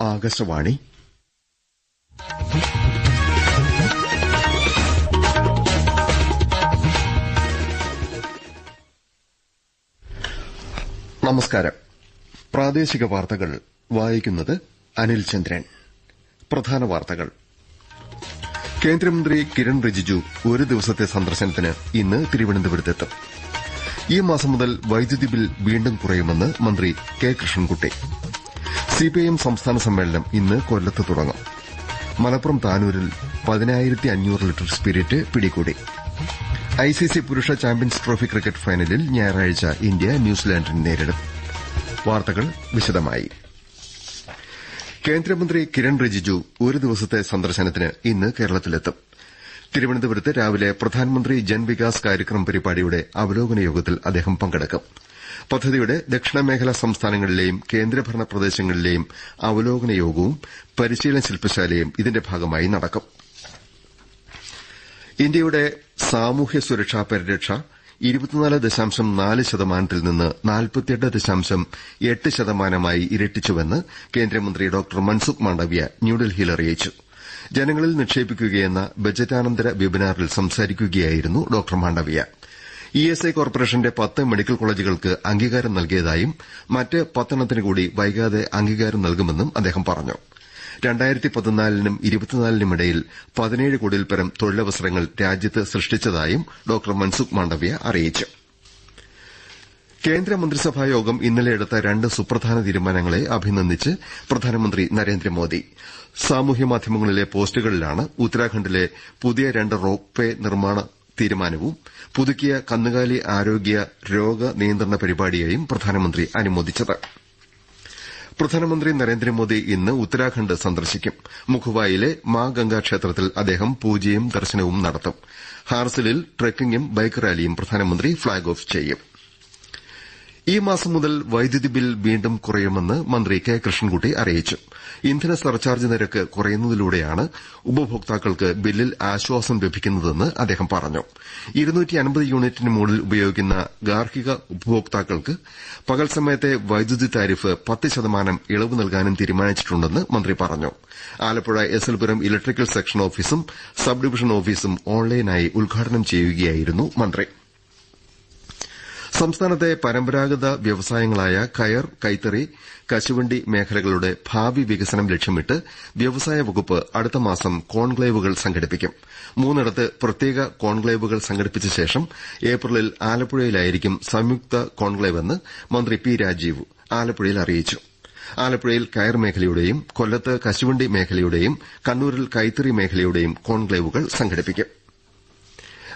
ആകാശവാണി. നമസ്കാരം. പ്രാദേശിക വാർത്തകൾ വായിക്കുന്നത് അനിൽ ചന്ദ്രൻ. പ്രധാന വാർത്തകൾ. കേന്ദ്രമന്ത്രി കിരൺ റിജിജു ഒരു ദിവസത്തെ സന്ദർശനത്തിന് ഇന്ന് തിരുവനന്തപുരത്തെത്തും. ഈ മാസം മുതൽ വൈദ്യുതി ബിൽ വീണ്ടും കുറയുമെന്ന് മന്ത്രി കെ കൃഷ്ണൻകുട്ടി. സിപിഐഎം സംസ്ഥാന സമ്മേളനം ഇന്ന് കൊല്ലത്ത് തുടങ്ങും. മലപ്പുറം താനൂരിൽ പതിനായിരത്തി അഞ്ഞൂറ് ലിറ്റർ സ്പിരിറ്റ് പിടികൂടി. ഐസിസി പുരുഷ ചാമ്പ്യൻസ് ട്രോഫി ക്രിക്കറ്റ് ഫൈനലിൽ ഞായറാഴ്ച ഇന്ത്യ ന്യൂസിലാൻഡിനെ നേരിടും. വാർത്തകൾ വിശദമായി. കേന്ദ്രമന്ത്രി കിരൺ റിജിജു ഒരു ദിവസത്തെ സന്ദർശനത്തിന് ഇന്ന് കേരളത്തിലെത്തും. തിരുവനന്തപുരത്ത് രാവിലെ പ്രധാനമന്ത്രി ജൻവികാസ് കാര്യക്രം പരിപാടിയുടെ അവലോകന യോഗത്തിൽ അദ്ദേഹം പങ്കെടുക്കും. പദ്ധതിയുടെ ദക്ഷിണമേഖലാ സംസ്ഥാനങ്ങളിലെയും കേന്ദ്രഭരണ പ്രദേശങ്ങളിലെയും അവലോകന യോഗവും പരിശീലന ശില്പശാലയും ഇതിന്റെ ഭാഗമായി നടക്കും. ഇന്ത്യയുടെ സാമൂഹ്യ സുരക്ഷാ പരിരക്ഷ ഇരുപത്തിനാല് ദശാംശം നാല് ശതമാനത്തിൽ നിന്ന് നാൽപ്പത്തിയെട്ട് ദശാംശം എട്ട് ശതമാനമായി ഇരട്ടിച്ചുവെന്ന് കേന്ദ്രമന്ത്രി ഡോക്ടർ മൻസുഖ് മാണ്ഡവ്യ ന്യൂഡൽഹിയിൽ അറിയിച്ചു. ജനങ്ങളിൽ നിക്ഷേപിക്കുകയെന്ന ബജറ്റാനന്തര വെബിനാറിൽ സംസാരിക്കുകയായിരുന്നു ഡോക്ടർ മാണ്ഡവ്യ. ഇഎസ്ഐ കോർപ്പറേഷന്റെ പത്ത് മെഡിക്കൽ കോളേജുകൾക്ക് അംഗീകാരം നൽകിയതായും മറ്റ് പത്തെണ്ണത്തിന് കൂടി വൈകാതെ അംഗീകാരം നൽകുമെന്നും അദ്ദേഹം പറഞ്ഞു. പതിനാലിനും ഇരുപത്തിനാലിനുമിടയിൽ പതിനേഴ് കോടിയിൽപ്പരം തൊഴിലവസരങ്ങൾ രാജ്യത്ത് സൃഷ്ടിച്ചതായും ഡോക്ടർ മൻസുഖ് മാണ്ഡവ്യ അറിയിച്ചു. കേന്ദ്രമന്ത്രിസഭാ യോഗം ഇന്നലെ എടുത്ത രണ്ട് സുപ്രധാന തീരുമാനങ്ങളെ അഭിനന്ദിച്ച് പ്രധാനമന്ത്രി നരേന്ദ്രമോദി. സാമൂഹ്യമാധ്യമങ്ങളിലെ പോസ്റ്റുകളിലാണ് ഉത്തരാഖണ്ഡിലെ പുതിയ രണ്ട് റോപ്പ് വേ നിർമ്മാണ തീരുമാനവും പുതുക്കിയ കന്നുകാലി ആരോഗ്യ രോഗ നിയന്ത്രണ പരിപാടിയെയും പ്രധാനമന്ത്രി അനുമോദിച്ചത്. പ്രധാനമന്ത്രി നരേന്ദ്രമോദി ഇന്ന് ഉത്തരാഖണ്ഡ് സന്ദർശിക്കും. മുഖുവായിലെ മാ ഗംഗാ ക്ഷേത്രത്തിൽ അദ്ദേഹം പൂജയും ദർശനവും നടത്തും. ഹാർസിലിൽ ട്രക്കിംഗും ബൈക്ക് റാലിയും പ്രധാനമന്ത്രി ഫ്ളാഗ് ഓഫ് ചെയ്യും. ഈ മാസം മുതൽ വൈദ്യുതി ബിൽ വീണ്ടും കുറയുമെന്ന് മന്ത്രി കെ കൃഷ്ണൻകുട്ടി അറിയിച്ചു. ഇന്ധന സർചാർജ് നിരക്ക് കുറയുന്നതിലൂടെയാണ് ഉപഭോക്താക്കൾക്ക് ബില്ലിൽ ആശ്വാസം ലഭിക്കുന്നതെന്ന് അദ്ദേഹം പറഞ്ഞു. യൂണിറ്റിന് മുകളിൽ ഉപയോഗിക്കുന്ന ഗാർഹിക ഉപഭോക്താക്കൾക്ക് പകൽ സമയത്തെ വൈദ്യുതി താരിഫ് പത്ത് ശതമാനം ഇളവ് നൽകാനും തീരുമാനിച്ചിട്ടുണ്ടെന്ന് മന്ത്രി പറഞ്ഞു. ആലപ്പുഴ എസ്എൽപുരം ഇലക്ട്രിക്കൽ സെക്ഷൻ ഓഫീസും സബ് ഡിവിഷൻ ഓഫീസും ഓൺലൈനായി ഉദ്ഘാടനം ചെയ്യുകയായിരുന്നു മന്ത്രി. സംസ്ഥാനത്തെ പരമ്പരാഗത വ്യവസായങ്ങളായ കയർ കൈത്തറി കശുവണ്ടി മേഖലകളുടെ ഭാവി വികസനം ലക്ഷ്യമിട്ട് വ്യവസായ വകുപ്പ് അടുത്ത മാസം കോൺക്ലേവുകൾ സംഘടിപ്പിക്കും. മൂന്നിടത്ത് പ്രത്യേക കോൺക്ലേവുകൾ സംഘടിപ്പിച്ച ശേഷം ഏപ്രിലിൽ ആലപ്പുഴയിലായിരിക്കും സംയുക്ത കോൺക്ലേവെന്ന് മന്ത്രി പി രാജീവ് ആലപ്പുഴയിൽ അറിയിച്ചു. ആലപ്പുഴയിൽ കയർ മേഖലയുടെയും കൊല്ലത്ത് കശുവണ്ടി മേഖലയുടെയും കണ്ണൂരിൽ കൈത്തറി മേഖലയുടെയും കോൺക്ലേവുകൾ സംഘടിപ്പിക്കും.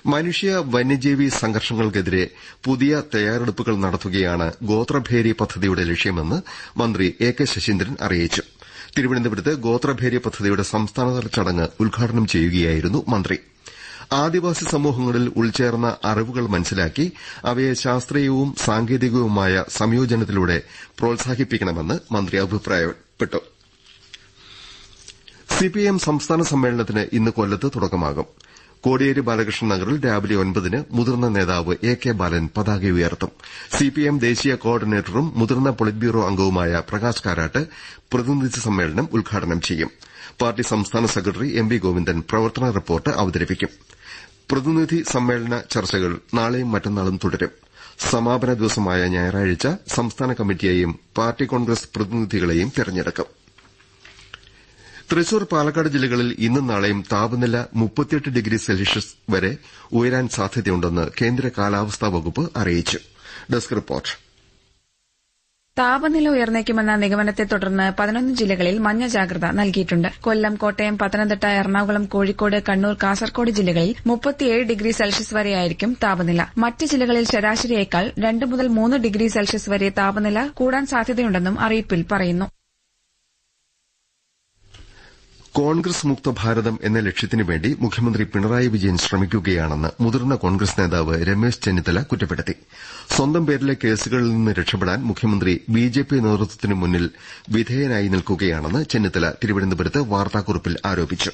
മനുഷ്യ വന്യജീവി സംഘർഷങ്ങൾക്കെതിരെ പുതിയ തയ്യാറെടുപ്പുകൾ നടത്തുകയാണ് ഗോത്രഭേരി പദ്ധതിയുടെ ലക്ഷ്യമെന്ന് മന്ത്രി എ കെ ശശീന്ദ്രൻ അറിയിച്ചു. തിരുവനന്തപുരത്ത് ഗോത്രഭേരി പദ്ധതിയുടെ സംസ്ഥാനതല ചടങ്ങ് ഉദ്ഘാടനം ചെയ്യുകയായിരുന്നു മന്ത്രി. ആദിവാസി സമൂഹങ്ങളിൽ ഉൾച്ചേർന്ന അറിവുകൾ മനസ്സിലാക്കി അവയെ ശാസ്ത്രീയവും സാങ്കേതികവുമായ സംയോജനത്തിലൂടെ പ്രോത്സാഹിപ്പിക്കണമെന്ന് മന്ത്രി അഭിപ്രായപ്പെട്ടു. സിപിഐഎം സംസ്ഥാന സമ്മേളനത്തിന് ഇന്ന് കൊല്ലത്ത് തുടക്കമാകും. കോടിയേരി ബാലകൃഷ്ണൻ നഗറിൽ രാവിലെ ഒൻപതിന് മുതിർന്ന നേതാവ് എ കെ ബാലൻ പതാക ഉയർത്തും. സിപിഎം ദേശീയ കോർഡിനേറ്ററും മുതിർന്ന പൊളിറ്റ് ബ്യൂറോ അംഗവുമായ പ്രകാശ് കാരാട്ട് പ്രതിനിധി സമ്മേളനം ഉദ്ഘാടനം ചെയ്യും. പാർട്ടി സംസ്ഥാന സെക്രട്ടറി എം വി ഗോവിന്ദൻ പ്രവർത്തന റിപ്പോർട്ട് അവതരിപ്പിക്കും. പ്രതിനിധി സമ്മേളന ചർച്ചകൾ നാളെയും മറ്റന്നാളും തുടരും. സമാപന ദിവസമായ ഞായറാഴ്ച സംസ്ഥാന കമ്മിറ്റിയെയും പാർട്ടി കോൺഗ്രസ് പ്രതിനിധികളെയും തെരഞ്ഞെടുക്കും. തൃശൂർ പാലക്കാട് ജില്ലകളിൽ ഇന്നും നാളെയും താപനില മുപ്പത്തിയെട്ട് ഡിഗ്രി സെൽഷ്യസ് വരെ ഉയരാൻ സാധ്യതയുണ്ടെന്ന് കേന്ദ്ര കാലാവസ്ഥാ വകുപ്പ് അറിയിച്ചു. Desk report. താപനില ഉയർന്നേക്കുമെന്ന നിഗമനത്തെ തുടർന്ന് പതിനൊന്ന് ജില്ലകളിൽ മഞ്ഞ ജാഗ്രത നൽകിയിട്ടുണ്ട്. കൊല്ലം കോട്ടയം പത്തനംതിട്ട എറണാകുളം കോഴിക്കോട് കണ്ണൂർ കാസർകോട് ജില്ലകളിൽ മുപ്പത്തിയേഴ് ഡിഗ്രി സെൽഷ്യസ് വരെയായിരിക്കും താപനില. മറ്റ് ജില്ലകളിൽ ശരാശരിയേക്കാൾ രണ്ട് മുതൽ മൂന്ന് ഡിഗ്രി സെൽഷ്യസ് വരെ താപനില കൂടാൻ സാധ്യതയുണ്ടെന്നും അറിയിപ്പിൽ പറയുന്നു. കോൺഗ്രസ് മുക്ത ഭാരതം എന്ന ലക്ഷ്യത്തിനുവേണ്ടി മുഖ്യമന്ത്രി പിണറായി വിജയൻ ശ്രമിക്കുകയാണെന്ന് മുതിർന്ന കോൺഗ്രസ് നേതാവ് രമേശ് ചെന്നിത്തല കുറ്റപ്പെടുത്തി. സ്വന്തം പേരിലെ കേസുകളിൽ നിന്ന് രക്ഷപ്പെടാൻ മുഖ്യമന്ത്രി ബിജെപി നേതൃത്വത്തിനു മുന്നിൽ വിധേയനായി നിൽക്കുകയാണെന്ന് ചെന്നിത്തല തിരുവനന്തപുരത്ത് വാർത്താക്കുറിപ്പിൽ ആരോപിച്ചു.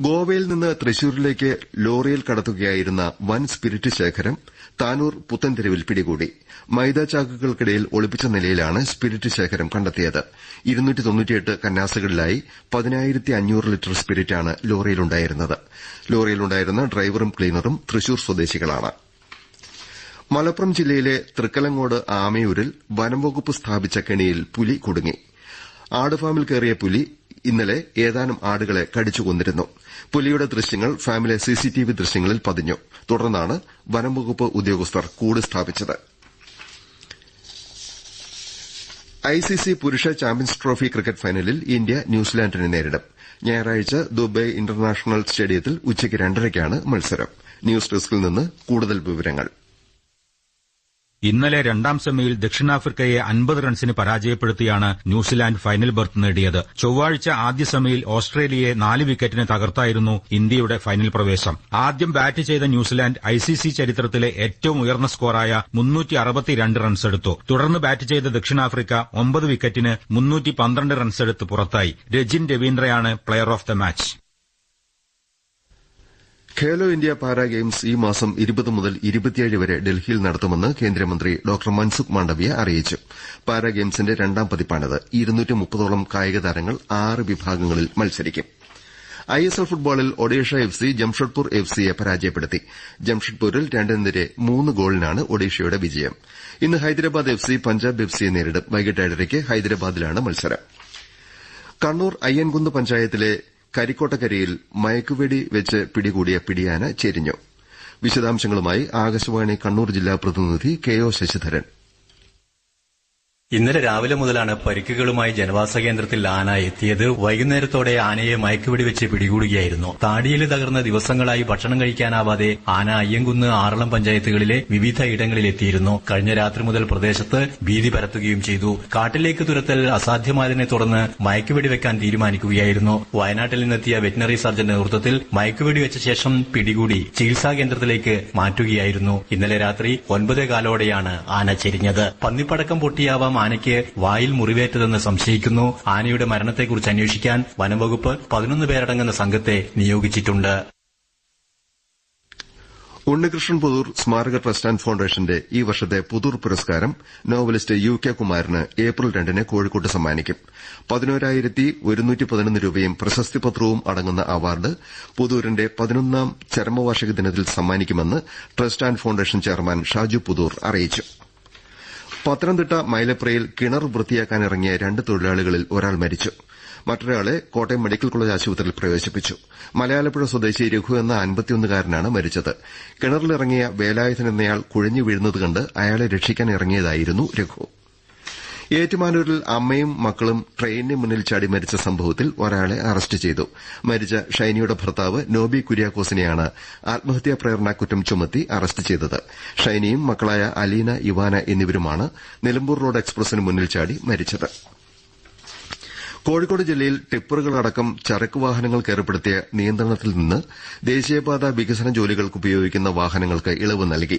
ഗോവയിൽ നിന്ന് തൃശൂരിലേക്ക് ലോറിയിൽ കടത്തുകയായിരുന്ന വൻ സ്പിരിറ്റ് ശേഖരം താനൂർ പുത്തൻതെരുവിൽ പിടികൂടി. മൈദാചാക്കുകൾക്കിടയിൽ ഒളിപ്പിച്ച നിലയിലാണ് സ്പിരിറ്റ് ശേഖരം കണ്ടെത്തിയത്. കന്നാസുകളിലായി ലിറ്റർ സ്പിരിറ്റാണ് ലോറിയിലുണ്ടായിരുന്നത്. ലോറിയിലുണ്ടായിരുന്ന ഡ്രൈവറും ക്ലീനറും തൃശൂർ സ്വദേശികളാണ്. മലപ്പുറം ജില്ലയിലെ തൃക്കലങ്ങോട് ആമയൂരിൽ വനംവകുപ്പ് സ്ഥാപിച്ച കെണിയിൽ പുലി കുടുങ്ങി. ആടുഫാമിൽ കയറിയ പുലി ഇന്നലെ ഏതാനും ആടുകളെ കടിച്ചു കൊന്നിരുന്നു. പുലിയുടെ ദൃശ്യങ്ങൾ ഫാമിലെ സിസിടിവി ദൃശ്യങ്ങളിൽ പതിഞ്ഞു. തുടർന്നാണ് വനംവകുപ്പ് ഉദ്യോഗസ്ഥർ കൂട് സ്ഥാപിച്ചത്. ഐസിസി പുരുഷ ചാമ്പ്യൻസ് ട്രോഫി ക്രിക്കറ്റ് ഫൈനലിൽ ഇന്ത്യ ന്യൂസിലാന്റിനെ നേരിടും. ഞായറാഴ്ച ദുബായ് ഇന്റർനാഷണൽ സ്റ്റേഡിയത്തിൽ ഉച്ചയ്ക്ക് രണ്ടരയ്ക്കാണ് മത്സരം. ന്യൂസ് ഡെസ്കിൽ നിന്ന് കൂടുതൽ വിവരങ്ങൾ. ഇന്നലെ രണ്ടാം സെമിയിൽ ദക്ഷിണാഫ്രിക്കയെ അൻപത് റൺസിന് പരാജയപ്പെടുത്തിയാണ് ന്യൂസിലാന്റ് ഫൈനൽ ബർത്ത് നേടിയത്. ചൊവ്വാഴ്ച ആദ്യ സെമിയിൽ ഓസ്ട്രേലിയയെ നാല് വിക്കറ്റിന് തകർത്തായിരുന്നു ഇന്ത്യയുടെ ഫൈനൽ പ്രവേശം. ആദ്യം ബാറ്റ് ചെയ്ത ന്യൂസിലാന്റ് ഐസിസി ചരിത്രത്തിലെ ഏറ്റവും ഉയർന്ന സ്കോറായ മുന്നൂറ്റി റൺസ് എടുത്തു. തുടർന്ന് ബാറ്റ് ചെയ്ത ദക്ഷിണാഫ്രിക്ക ഒമ്പത് വിക്കറ്റിന് മുന്നൂറ്റി റൺസ് എടുത്ത് പുറത്തായി. Rachin രവീന്ദ്രയാണ് player of the match. Khelo India para games ഈ മാസം മുതൽ വരെ ഡൽഹിയിൽ നടത്തുമെന്ന് കേന്ദ്രമന്ത്രി ഡോക്ടർ മൻസുഖ് മാണ്ഡവ്യ അറിയിച്ചു. പാരാ ഗെയിംസിന്റെ രണ്ടാം പതിപ്പാണിത്. കായിക താരങ്ങൾ ആറ് വിഭാഗങ്ങളിൽ മത്സരിക്കും. ഐഎസ്എൽ ഫുട്ബോളിൽ Odisha F C Jamshedpur F സിയെ പരാജയപ്പെടുത്തി. ജംഷഡ്പൂരിൽ രണ്ടിനെതിരെ മൂന്ന് ഗോളിനാണ് ഒഡീഷയുടെ വിജയം. ഇന്ന് Hyderabad F C Punjab F സിയെ നേരിടും. വൈകിട്ട് ഏഴരയ്ക്ക് ഹൈദരാബാദിലാണ് മത്സരം. കണ്ണൂർ അയ്യൻകുന്ന് പഞ്ചായത്തിലെ കരിക്കോട്ടക്കരയിൽ മയക്കുവെടി വെച്ച് പിടികൂടിയ പിടിയാന ചെരിഞ്ഞു. വിശദാംശങ്ങളുമായി ആകാശവാണി കണ്ണൂർ ജില്ലാ പ്രതിനിധി കെ ഒ ശശിധരൻ. ഇന്നലെ രാവിലെ മുതലാണ് പരിക്കുകളുമായി ജനവാസ കേന്ദ്രത്തിൽ ആന എത്തിയത്. വൈകുന്നേരത്തോടെ ആനയെ മയക്കുവെടി വെച്ച് പിടികൂടുകയായിരുന്നു. താടിയിൽ തകർന്ന ദിവസങ്ങളായി ഭക്ഷണം കഴിക്കാനാവാതെ ആന അയ്യങ്കുന്ന് ആറളം പഞ്ചായത്തുകളിലെ വിവിധ ഇടങ്ങളിൽ എത്തിയിരുന്നു കഴിഞ്ഞ രാത്രി മുതൽ പ്രദേശത്ത് ഭീതി പരത്തുകയും ചെയ്തു. കാട്ടിലേക്ക് തുരത്തൽ അസാധ്യമായതിനെ തുടർന്ന് മയക്കുവെടി വെക്കാൻ തീരുമാനിക്കുകയായിരുന്നു. വയനാട്ടിൽ നിന്നെത്തിയ വെറ്റിനറി സർജന്റെ നേതൃത്വത്തിൽ മയക്കുവെടി വെച്ച ശേഷം പിടികൂടി ചികിത്സാ കേന്ദ്രത്തിലേക്ക് മാറ്റുകയായിരുന്നു. ഇന്നലെ രാത്രി ഒൻപതേ കാലോടെയാണ് ആന ചെരിഞ്ഞത്. പന്നിപ്പടക്കം പൊട്ടിയാവാം ആനയ്ക്ക് വായിൽ മുറിവേറ്റതെന്ന് സംശയിക്കുന്നു. ആനയുടെ മരണത്തെക്കുറിച്ച് അന്വേഷിക്കാൻ വനംവകുപ്പ് പതിനൊന്ന് പേരടങ്ങുന്ന സംഘത്തെ നിയോഗിച്ചിട്ടുണ്ട്. ഉണ്ണികൃഷ്ണൻ പുതൂർ സ്മാരക ട്രസ്റ്റ് ആന്റ് ഫൌണ്ടേഷന്റെ ഈ വർഷത്തെ പുതൂർ പുരസ്കാരം നോവലിസ്റ്റ് യു കെ കുമാരന് ഏപ്രിൽ രണ്ടിന് കോഴിക്കോട്ട് സമ്മാനിക്കും. പതിനോരായിരത്തി ഒരുന്നൂറ്റി പതിനൊന്ന് രൂപയും പ്രശസ്തി പത്രവും അടങ്ങുന്ന അവാർഡ് പുതൂരിന്റെ പതിനൊന്നാം ചരമവാർഷിക ദിനത്തിൽ സമ്മാനിക്കുമെന്ന് trust and foundation chairman Shaju Puthoor അറിയിച്ചു. പത്തനംതിട്ട മൈലപ്രയിൽ കിണർ വൃത്തിയാക്കാനിറങ്ങിയ രണ്ട് തൊഴിലാളികളിൽ ഒരാൾ മരിച്ചു. മറ്റൊരാളെ കോട്ടയം മെഡിക്കൽ കോളേജ് ആശുപത്രിയിൽ പ്രവേശിപ്പിച്ചു. മലയാലപ്പുഴ സ്വദേശി രഘു എന്ന അൻപത്തിയൊന്നുകാരനാണ് മരിച്ചത്. കിണറിലിറങ്ങിയ വേലായുധൻ എന്നയാൾ കുഴഞ്ഞു വീഴുന്നത് കണ്ട് അയാളെ രക്ഷിക്കാൻ ഇറങ്ങിയതായിരുന്നു രഘു. ഏറ്റുമാനൂരിൽ അമ്മയും മക്കളും ട്രെയിനിന് മുന്നിൽ ചാടി മരിച്ച സംഭവത്തിൽ ഒരാളെ അറസ്റ്റ് ചെയ്തു. മരിച്ച ഷൈനിയുടെ ഭർത്താവ് നോബി കുര്യാക്കോസിനെയാണ് ആത്മഹത്യാ പ്രേരണ കുറ്റം ചുമത്തി അറസ്റ്റ് ചെയ്തത്. ഷൈനിയും മക്കളായ അലീന ഇവാന എന്നിവരുമാണ് നിലമ്പൂർ റോഡ് എക്സ്പ്രസിന് മുന്നിൽ ചാടി മരിച്ചത്. കോഴിക്കോട് ജില്ലയിൽ ടിപ്പറുകളടക്കം ചരക്ക് വാഹനങ്ങൾക്ക് ഏർപ്പെടുത്തിയ നിയന്ത്രണത്തിൽ നിന്ന് ദേശീയപാത വികസന ജോലികൾക്ക് ഉപയോഗിക്കുന്ന വാഹനങ്ങൾക്ക് ഇളവ് നൽകി.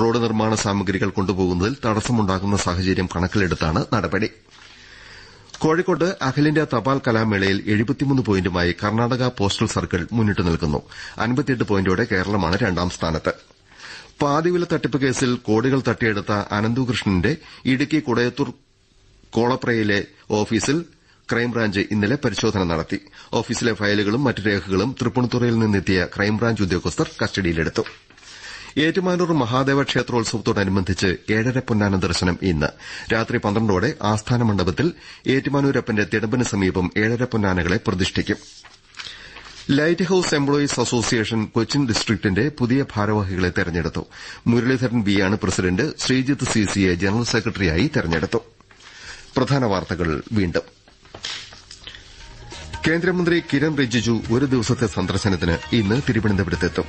റോഡ് നിർമ്മാണ സാമഗ്രികൾ കൊണ്ടുപോകുന്നതിൽ തടസ്സമുണ്ടാകുന്ന സാഹചര്യം കണക്കിലെടുത്താണ് നടപടി. കോഴിക്കോട്ട് അഖിലേന്ത്യാ തപാൽ കലാമേളയിൽ എഴുപത്തിമൂന്ന് പോയിന്റുമായി കർണാടക പോസ്റ്റൽ സർക്കിൾ മുന്നിട്ട് നിൽക്കുന്നു. അൻപത്തിയെട്ട് പോയിന്റോടെ കേരളമാണ് രണ്ടാം സ്ഥാനത്ത്. പാതിവില തട്ടിപ്പ് കേസിൽ കോടികൾ തട്ടിയെടുത്ത അനന്തുകൃഷ്ണന്റെ ഇടുക്കി കുടയത്തൂർ കോളപ്രയിലെ ഓഫീസിൽ ക്രൈംബ്രാഞ്ച് ഇന്നലെ പരിശോധന നടത്തി. ഓഫീസിലെ ഫയലുകളും മറ്റ് രേഖകളും തൃപ്പൂണിത്തുറയിൽ നിന്നെത്തിയ ക്രൈംബ്രാഞ്ച് ഉദ്യോഗസ്ഥർ കസ്റ്റഡിയിലെടുത്തു. ഏറ്റുമാനൂർ മഹാദേവ ക്ഷേത്രോത്സവത്തോടനുബന്ധിച്ച് ഏഴര പൊന്നാന ദർശനം ഇന്ന്. രാത്രി പന്ത്രണ്ടോടെ ആസ്ഥാന മണ്ഡപത്തിൽ ഏറ്റുമാനൂരപ്പന്റെ തിടമ്പിന് സമീപം ഏഴര പൊന്നാനകളെ പ്രതിഷ്ഠിക്കും. Light house employees association Cochin ഡിസ്ട്രിക്ടിന്റെ പുതിയ ഭാരവാഹികളെ തെരഞ്ഞെടുത്തു. മുരളീധരൻ ബി ആണ് പ്രസിഡന്റ് ശ്രീജിത്ത് സി സിയെ ജനറൽ സെക്രട്ടറിയായി തെരഞ്ഞെടുത്തു. പ്രധാന വാർത്തകൾ വീണ്ടും. കേന്ദ്രമന്ത്രി കിരൺ റിജിജു ഒരു ദിവസത്തെ സന്ദർശനത്തിന് ഇന്ന് തിരുവനന്തപുരത്തെത്തും.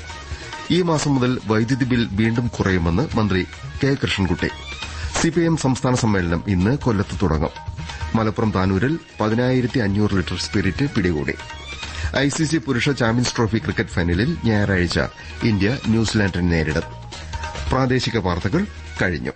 ഈ മാസം മുതൽ വൈദ്യുതി ബിൽ വീണ്ടും കുറയുമെന്ന് മന്ത്രി കെ കൃഷ്ണൻകുട്ടി. സിപിഐഎം സംസ്ഥാന സമ്മേളനം ഇന്ന് കൊല്ലത്ത് തുടങ്ങും. മലപ്പുറം താനൂരിൽ പതിനായിരത്തി അഞ്ഞൂറ് ലിറ്റർ സ്പിരിറ്റ് പിടികൂടി. ഐസിസി പുരുഷ ചാമ്പ്യൻസ് ട്രോഫി ക്രിക്കറ്റ് ഫൈനലിൽ ഞായറാഴ്ച ഇന്ത്യ ന്യൂസിലാൻഡിനെ നേരിടും. പ്രാദേശിക വാർത്തകൾ കഴിഞ്ഞു.